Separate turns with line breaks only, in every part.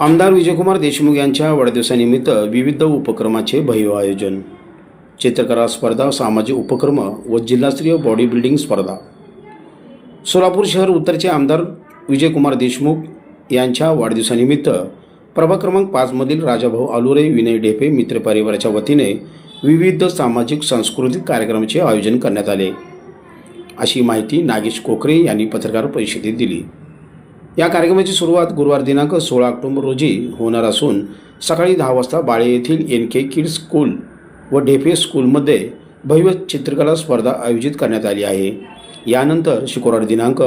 आमदार विजयकुमार देशमुख यांच्या वाढदिवसानिमित्त विविध उपक्रमाचे भव्य आयोजन. चित्रकला स्पर्धा सामाजिक उपक्रम व जिल्हास्तरीय बॉडी बिल्डिंग स्पर्धा. सोलापूर शहर उत्तरचे आमदार विजयकुमार देशमुख यांच्या वाढदिवसानिमित्त प्रभाग क्रमांक पाचमधील राजाभाऊ आलुरे विनय ढेपे मित्र परिवाराच्या वतीने विविध सामाजिक सांस्कृतिक कार्यक्रमाचे आयोजन करण्यात आले. अशी माहिती नागेश कोकरे यांनी पत्रकार परिषदेत दिली. या कार्यक्रमाची सुरुवात गुरुवार दिनांक सोळा ऑक्टोबर रोजी होणार असून सकाळी दहा वाजता बाळे येथील एन के किड्स स्कूल व डेफे स्कूलमध्ये भव्य चित्रकला स्पर्धा आयोजित करण्यात आली आहे. यानंतर शुक्रवार दिनांक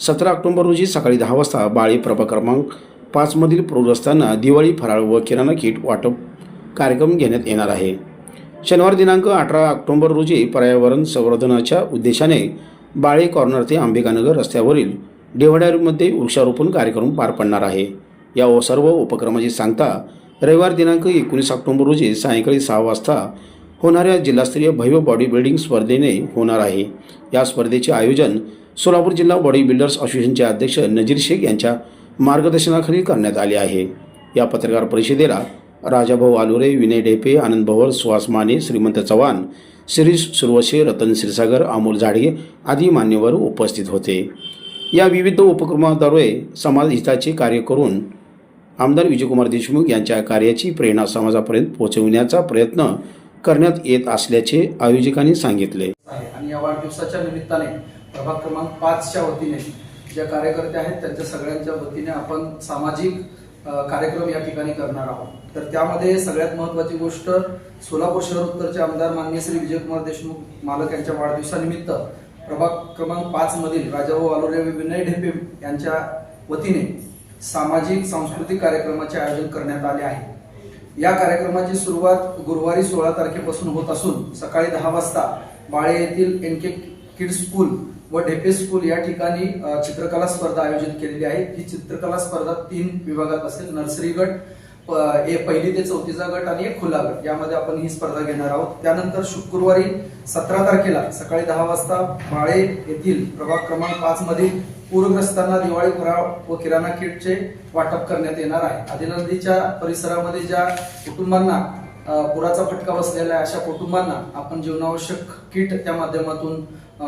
सतरा ऑक्टोबर रोजी सकाळी दहा वाजता बाळे प्रभाग क्रमांक पाचमधील प्रौढस्थांना दिवाळी फराळ व किराणा किट वाटप कार्यक्रम घेण्यात येणार आहे. शनिवार दिनांक अठरा ऑक्टोबर रोजी पर्यावरण संवर्धनाच्या उद्देशाने बाळे कॉर्नर ते अंबिकानगर रस्त्यावरील डेवाड्यामध्ये वृक्षारोपण कार्यक्रम पार पडणार आहे. या सर्व उपक्रमाची सांगता रविवार दिनांक एकोणीस ऑक्टोबर रोजी सायंकाळी सहा वाजता होणाऱ्या जिल्हास्तरीय भव्य बॉडी बिल्डिंग स्पर्धेने होणार आहे. या स्पर्धेचे आयोजन सोलापूर जिल्हा बॉडी बिल्डर्स असोसिएशनचे अध्यक्ष नजीर शेख यांच्या मार्गदर्शनाखाली करण्यात आले आहे. या पत्रकार परिषदेला राजाभाऊ आलुरे विनय डेपे आनंद भवर सुहास माने श्रीमंत चव्हाण शिरीष सुरवशे रतन क्षीरसागर अमोल झाडगे आदी मान्यवर उपस्थित होते. या विविध उपक्रमाद्वारे समाज हिताचे कार्य करून आमदार विजयकुमार देशमुख यांच्या कार्याची प्रेरणा समाजापर्यंत पोहोचविण्याचा प्रयत्न करण्यात येत असल्याचे आयोजकांनी सांगितले.
आहे. आणि या वाढदिवसाच्या निमित्ताने प्रभाग क्रमांक पाचच्या वतीने ज्या कार्यकर्ते आहेत त्यांच्या सगळ्यांच्या वतीने आपण सामाजिक कार्यक्रम या ठिकाणी करणार आहोत. तर त्यामध्ये सगळ्यात महत्वाची गोष्ट सोलापूर शहर उत्तरचे आमदार माननीय श्री विजयकुमार देशमुख मालक यांच्या वाढदिवसानिमित्त प्रभाग क्रमांक पाच मधील राजाभाऊ आलोरे व विनय ढेपे यांच्या वतीने सामाजिक सांस्कृतिक कार्यक्रमाचे आयोजन करण्यात आले आहे. या कार्यक्रमाची सुरुवात गुरुवारी सोळा तारखेपासून होत असून सकाळी दहा वाजता बाळे येथील एन के किड्स स्कूल व ढेपे स्कूल या ठिकाणी चित्रकला स्पर्धा आयोजित केलेली आहे. ही चित्रकला स्पर्धा तीन विभागात असेल नर्सरी गट पहिली ते चौथीचा गट आणि एक खुला गट. यामध्ये आपण ही स्पर्धा घेणार आहोत. त्यानंतर शुक्रवारी सतरा तारखेला सकाळी दहा वाजता बाळे येथील प्रभाग क्रमांक पाच मधील पूरग्रस्तांना दिवाळी फराळ व किराणा किटचे वाटप करण्यात येणार आहे. आदी नदीच्या परिसरामध्ये ज्या कुटुंबांना पुराचा फटका बसलेला आहे अशा कुटुंबांना आपण जीवनावश्यक किट त्या माध्यमातून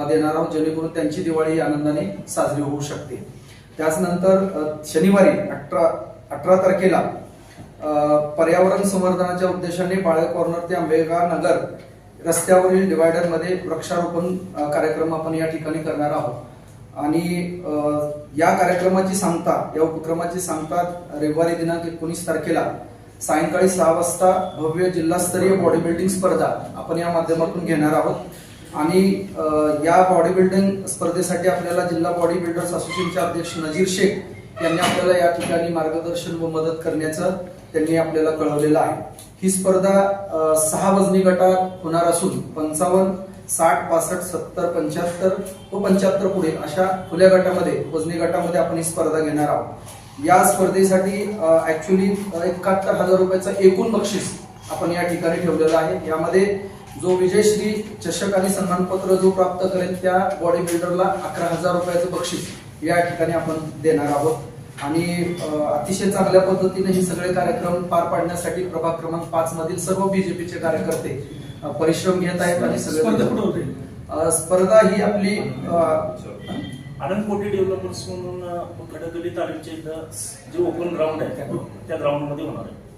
देणार आहोत जेणेकरून त्यांची दिवाळी आनंदाने साजरी होऊ शकते. त्याचनंतर शनिवारी अठरा अठरा तारखेला पर्यावरण संवर्धनाच्या उद्देशाने बाळे कॉर्नर ते आंबेगाव नगर रस्त्यावरील डिवायडरमध्ये वृक्षारोपण कार्यक्रम आपण या ठिकाणी करणार आहोत. आणि या कार्यक्रमाची सांगता या उपक्रमाची सांगता रविवारी दिनांक एकोणीस तारखेला सायंकाळी सहा वाजता भव्य जिल्हास्तरीय बॉडी बिल्डिंग स्पर्धा आपण या माध्यमातून घेणार आहोत. आणि या बॉडी बिल्डिंग स्पर्धेसाठी आपल्याला जिल्हा बॉडी बिल्डर्स असोसिएशनचे अध्यक्ष नजीर शेख यांनी आपल्याला या ठिकाणी मार्गदर्शन व मदत करण्याचं त्यांनी आपल्याला कळवलेलं आहे. ही स्पर्धा सहा वजनी गटात होणार असून पंचावन्न साठ पासष्ट सत्तर पंच्याहत्तर व पंच्याहत्तर पुढे अशा खुल्या गटामध्ये वजनी गटामध्ये आपण ही स्पर्धा घेणार आहोत. या स्पर्धेसाठी ऍक्च्युली एकाहत्तर हजार रुपयाचं एकूण बक्षीस आपण या ठिकाणी ठेवलेलं आहे. यामध्ये जो विजयश्री चषक आणि सन्मानपत्र जो प्राप्त करेल त्या बॉडी बिल्डरला अकरा हजार रुपयाचं बक्षीस या ठिकाणी आपण देणार आहोत. आणि अतिशय चांगल्या पद्धतीने हे सगळे कार्यक्रम पार पाडण्यासाठी प्रभाग क्रमांक पाच मधील सर्व बीजेपीचे कार्यकर्ते परिश्रम घेत आहेत आणि? सगळे स्पर्धा ही आपली
आनंद कोटी डेव्हलपर्स म्हणून तालुक्याच्या इथं जे ओपन ग्राउंड आहे त्या ग्राउंडमध्ये होणार आहे